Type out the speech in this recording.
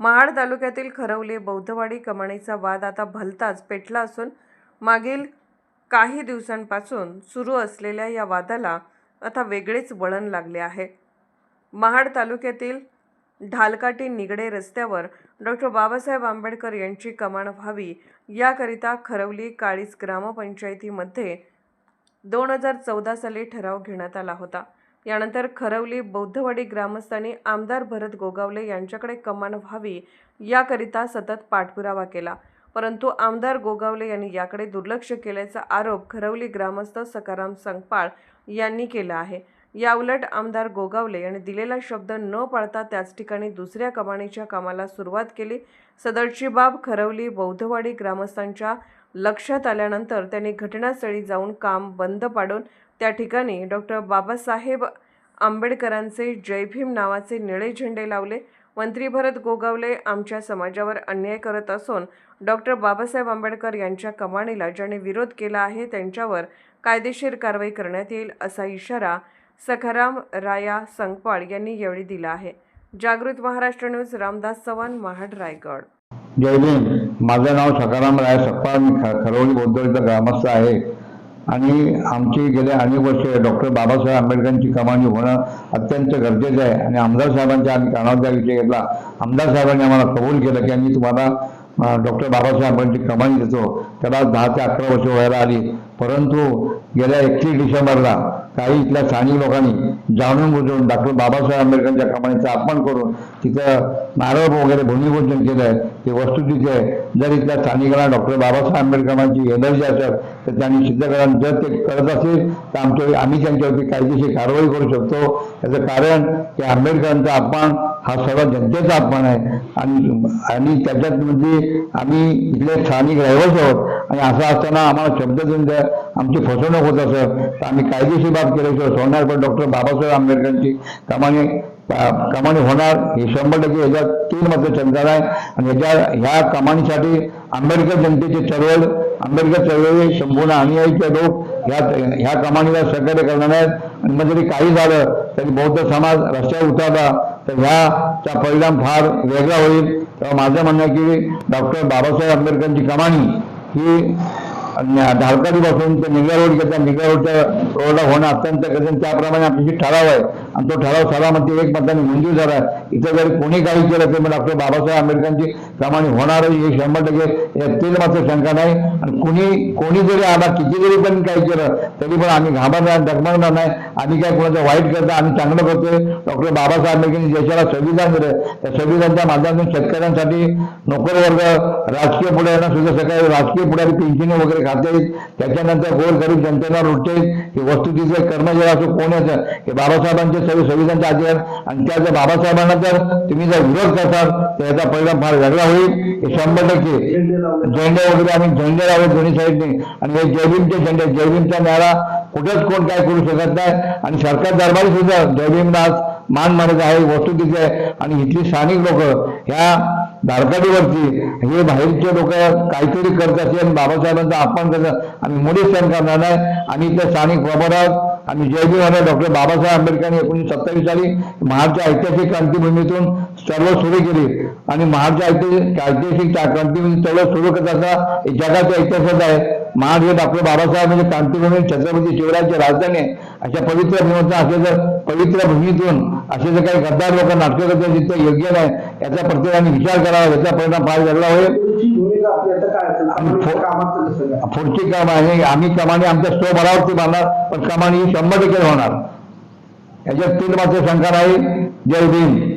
महाड तालुक्यातील खरवले बौद्धवाडी कमाणीचा वाद आता भलताच पेटला असून मागील काही दिवसांपासून सुरू असलेल्या या वादाला आता वेगळेच वळण लागले आहे. महाड तालुक्यातील ढालकाटी निगडे रस्त्यावर डॉक्टर बाबासाहेब आंबेडकर यांची कमान व्हावी याकरिता खरवली काळीस ग्रामपंचायतीमध्ये दोन हजार चौदा साली ठराव घेण्यात आला होता. यानंतर खरवली बौद्धवाडी ग्रामस्थांनी आमदार भरत गोगावले यांच्याकडे कमान व्हावी याकरिता सतत पाठपुरावा केला. परंतु आमदार गोगावले यांनी याकडे दुर्लक्ष केल्याचा आरोप खरवली ग्रामस्थ सकाराम संगपाळ यांनी केला आहे. याउलट आमदार गोगावले यांनी दिलेला शब्द न पाळता त्याच ठिकाणी दुसऱ्या कमानीच्या कामाला सुरुवात केली. सदरची बाब खरवली बौद्धवाडी ग्रामस्थांच्या लक्षात आल्यानंतर त्यांनी घटनास्थळी जाऊन काम बंद पाडून त्या ठिकाणी डॉक्टर बाबासाहेब आंबेडकरांचे जयभीम नावाचे निळे झेंडे लावले. मंत्री भरत गोगावले आमच्या समाजावर अन्याय करत असून डॉक्टर बाबासाहेब आंबेडकर यांच्या कमाणीला ज्याने विरोध केला आहे त्यांच्यावर कायदेशीर कारवाई करण्यात येईल असा इशारा सखाराम राया संगपाळ यांनी यावेळी दिला आहे. जागृत महाराष्ट्र न्यूज रामदास चव्हाण महाड रायगड. जय भीम माझं नाव सकाराम राय सप्पा मी ख खरवली बौद्धविद्या ग्रामस्थ आहे. आणि आमची गेल्या अनेक वर्षे डॉक्टर बाबासाहेब आंबेडकरांची कमानी होणं अत्यंत गरजेचं आहे. आणि आमदार साहेबांच्या आम्ही कानावर विषय घेतला आमदार साहेबांनी आम्हाला कबूल केलं की आम्ही तुम्हाला डॉक्टर बाबासाहेब आंबेडकरांची कमानी देतो. त्याला दहा ते अकरा वर्ष व्हायला आली. परंतु गेल्या एकतीस डिसेंबरला काही इथल्या स्थानिक लोकांनी जाणून बुजवून डॉक्टर बाबासाहेब आंबेडकरांच्या कमानीचा अपमान करून तिथं नारळ वगैरे भूमिपूजन केलंय ते वस्तुस्थिती आहे जर इथल्या स्थानिकांना डॉक्टर बाबासाहेब आंबेडकरांची एनर्जी असेल तर त्यांनी सिद्ध करा. जर ते करत असेल तर आमच्या आम्ही त्यांच्यावरती कायदेशीर कारवाई करू शकतो. याचं कारण की आंबेडकरांचा अपमान हा सर्व जनतेचा अपमान आहे. आणि आणि त्याच्यात म्हणजे आम्ही इथले स्थानिक रहिवासी आहोत. आणि असं असताना आम्हाला शब्द देऊन द्या. आमची फसवणूक होत असं. तर आम्ही कायदेशीर बाब केल्याशिवाय सोडणार पण डॉक्टर बाबासाहेब आंबेडकरांची. कमानी कमानी होणार हे शंभर टक्के याच्यात तीन मध्ये चंद्र आहे. आणि याच्या ह्या कमाणीसाठी आंबेडकर जनतेचे चळवळ आंबेडकर चळवळी संपूर्ण अनुयायीचे लोक ह्या ह्या कमाणीला सहकार्य करणार आहेत. आणि मग जरी काही झालं तरी बौद्ध समाज रस्त्यावर उतरला तर ह्याचा परिणाम फार वेगळा होईल. तेव्हा माझं म्हणणं आहे की डॉक्टर बाबासाहेब आंबेडकरांची कमाणी ही धारकाडीपासून ते निघा रोड घेतला निघा रोडच्या रोडला होणं अत्यंत गरजेचं त्याप्रमाणे आपली ठराव आहे आणि तो ठराव सभामध्ये एक मताने मंजूर झाला. इथं जरी कोणी काही केलं तर मग डॉक्टर बाबासाहेब आंबेडकरांची प्रमाणे होणार हे शंभर टक्के यातील मात्र शंका नाही. आणि कुणी कोणी जरी आला किती जरी पण काही केलं तरी पण आम्ही घाबरणार डगमगणार नाही. आम्ही काय कोणाचं वाईट करता आम्ही चांगलं करतोय. डॉक्टर बाबासाहेब आंबेडकरांनी देशाला संविधान दिलं त्या संविधानच्या माध्यमातून शेतकऱ्यांसाठी नोकर वर्ग राजकीय पुढाऱ्यांना सुद्धा सकाळी राजकीय पुढारी पेन्शन वगैरे खाते. त्याच्यानंतर गोर गरीब जनतेला लुटते. ही वस्तुस्थिती कर्मचारी असो कोण याचं हे बाबासाहेबांचे सव्वीस संविधानचे अधिकार आणि त्या जर बाबासाहेबांना जर तुम्ही जर विरोध करताल तर याचा परिणाम फार वेगळा होईल. हे शंभर टक्के. झेंडे वगैरे आम्ही झेंडे लावले दोन्ही साईडने. आणि हे जयभीमचे झेंडे. जयभीमच्या न्यायाला कुठेच कोण काय करू शकत नाही. आणि सरकार दरबारी सुद्धा जयभीमला मान मानत आहे वस्तुस्थिती आहे. आणि इथली स्थानिक लोक ह्या धारकाडीवरती हे बाहेरचे लोक काहीतरी करत असेल बाबासाहेबांचा अपमान करतात आम्ही मुळीच सहन करणार नाही. आणि त्या स्थानिक प्रबोधक आणि जयभीम डॉक्टर बाबासाहेब आंबेडकरांनी एकोणीशे सत्तावीस साली महाडच्या ऐतिहासिक क्रांतीभूमीतून चळवळ सुरू केली. आणि महाडच्या ऐतिहासिक ऐतिहासिक क्रांतीभूमी चळवळ सुरू करत असताना जगाच्या इतिहासात आहे. महाड हे डॉक्टर बाबासाहेब म्हणजे क्रांतीभूमी छत्रपती शिवरायांची राजधानी. अशा पवित्र भूमीतून असे जर पवित्र भूमीतून असे जर काही गद्दार लोक नाटकं करतात तिथे योग्य नाही याचा प्रत्येकाने विचार करावा याचा परिणाम फार झाला होईल. पुढची काम आहे आम्ही कमानी आमच्या स्वबळावरती बांधणार पण कमानी ही शंभर टक्के होणार. याच्यात तीन मात्र शंका नाही. जय भीम.